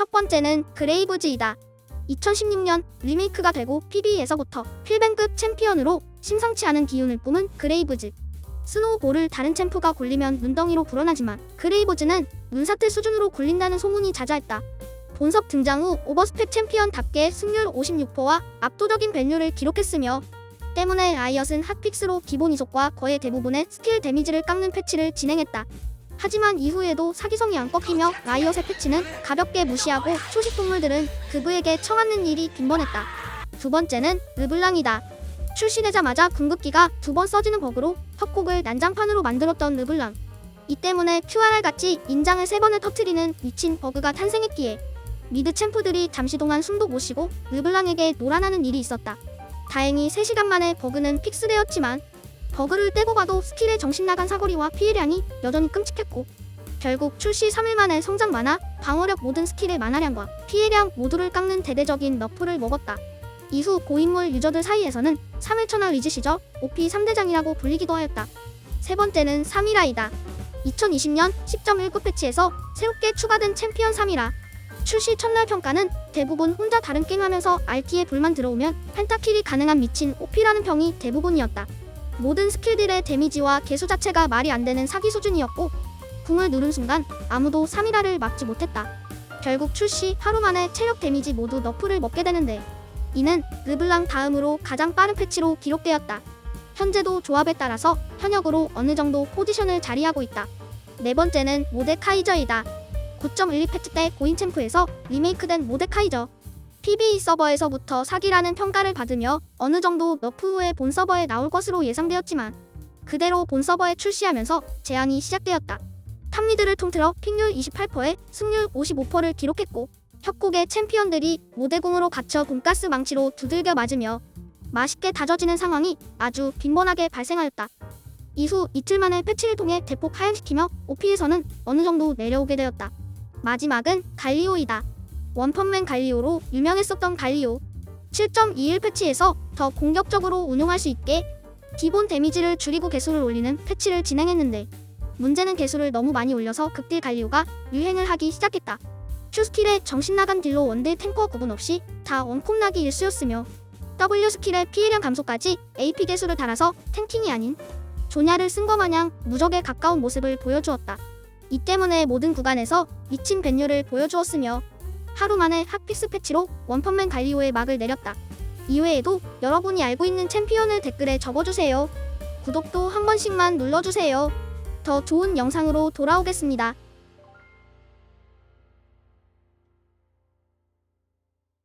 첫 번째는 그레이브즈이다. 2016년 리메이크가 되고 PB에서부터 필벤급 챔피언으로 심상치 않은 기운을 뿜은 그레이브즈. 스노우볼을 다른 챔프가 굴리면 눈덩이로 불어나지만 그레이브즈는 눈사태 수준으로 굴린다는 소문이 자자했다. 본섭 등장 후 오버스펙 챔피언답게 승률 56%와 압도적인 밸류를 기록했으며 때문에 라이엇은 핫픽스로 기본 이속과 거의 대부분의 스킬 데미지를 깎는 패치를 진행했다. 하지만 이후에도 사기성이 안 꺾이며 라이엇의 패치는 가볍게 무시하고 초식 동물들은 그부에게 청하는 일이 빈번했다. 두 번째는 르블랑이다. 출시되자마자 궁극기가 두 번 써지는 버그로 협곡을 난장판으로 만들었던 르블랑. 이 때문에 QRR 같이 인장을 세 번을 터트리는 미친 버그가 탄생했기에 미드 챔프들이 잠시 동안 숨도 못 쉬고 르블랑에게 노란하는 일이 있었다. 다행히 3시간 만에 버그는 픽스되었지만 버그를 떼고 가도 스킬의 정신 나간 사거리와 피해량이 여전히 끔찍했고 결국 출시 3일 만에 성장 만화, 방어력 모든 스킬의 만화량과 피해량 모두를 깎는 대대적인 너프를 먹었다. 이후 고인물 유저들 사이에서는 3일천하 리즈 시저 OP 3대장이라고 불리기도 하였다. 세 번째는 3이라이다. 2020년 10.19 패치에서 새롭게 추가된 챔피언 3이라 출시 첫날 평가는 대부분 혼자 다른 게임하면서 RT에 불만 들어오면 펜타킬이 가능한 미친 OP라는 평이 대부분이었다. 모든 스킬들의 데미지와 개수 자체가 말이 안 되는 사기 수준이었고 궁을 누른 순간 아무도 3이라를 막지 못했다. 결국 출시 하루 만에 체력 데미지 모두 너프를 먹게 되는데 이는 르블랑 다음으로 가장 빠른 패치로 기록되었다. 현재도 조합에 따라서 현역으로 어느 정도 포지션을 자리하고 있다. 네 번째는 모데카이저이다. 9.12 패치 때 고인 챔프에서 리메이크된 모데카이저. PBE 서버에서부터 사기라는 평가를 받으며 어느 정도 너프 후에 본 서버에 나올 것으로 예상되었지만 그대로 본 서버에 출시하면서 제한이 시작되었다. 탑리드를 통틀어 픽률 28%에 승률 55%를 기록했고 협곡의 챔피언들이 모대궁으로 갇혀 돈가스 망치로 두들겨 맞으며 맛있게 다져지는 상황이 아주 빈번하게 발생하였다. 이후 이틀 만에 패치를 통해 대폭 하향시키며 OP에서는 어느 정도 내려오게 되었다. 마지막은 갈리오이다. 원펀맨 갈리오로 유명했었던 갈리오. 7.21 패치에서 더 공격적으로 운용할 수 있게 기본 데미지를 줄이고 개수를 올리는 패치를 진행했는데 문제는 개수를 너무 많이 올려서 극딜 갈리오가 유행을 하기 시작했다. Q스킬의 정신나간 딜로 원딜 탱커 구분 없이 다 원콤나기 일수였으며 W 스킬의 피해량 감소까지 AP 개수를 달아서 탱킹이 아닌 조냐를 쓴것 마냥 무적에 가까운 모습을 보여주었다. 이 때문에 모든 구간에서 미친 벤류를 보여주었으며 하루 만에 핫픽스 패치로 원펀맨 갈리오의 막을 내렸다. 이외에도 여러분이 알고 있는 챔피언을 댓글에 적어주세요. 구독도 한 번씩만 눌러주세요. 더 좋은 영상으로 돌아오겠습니다.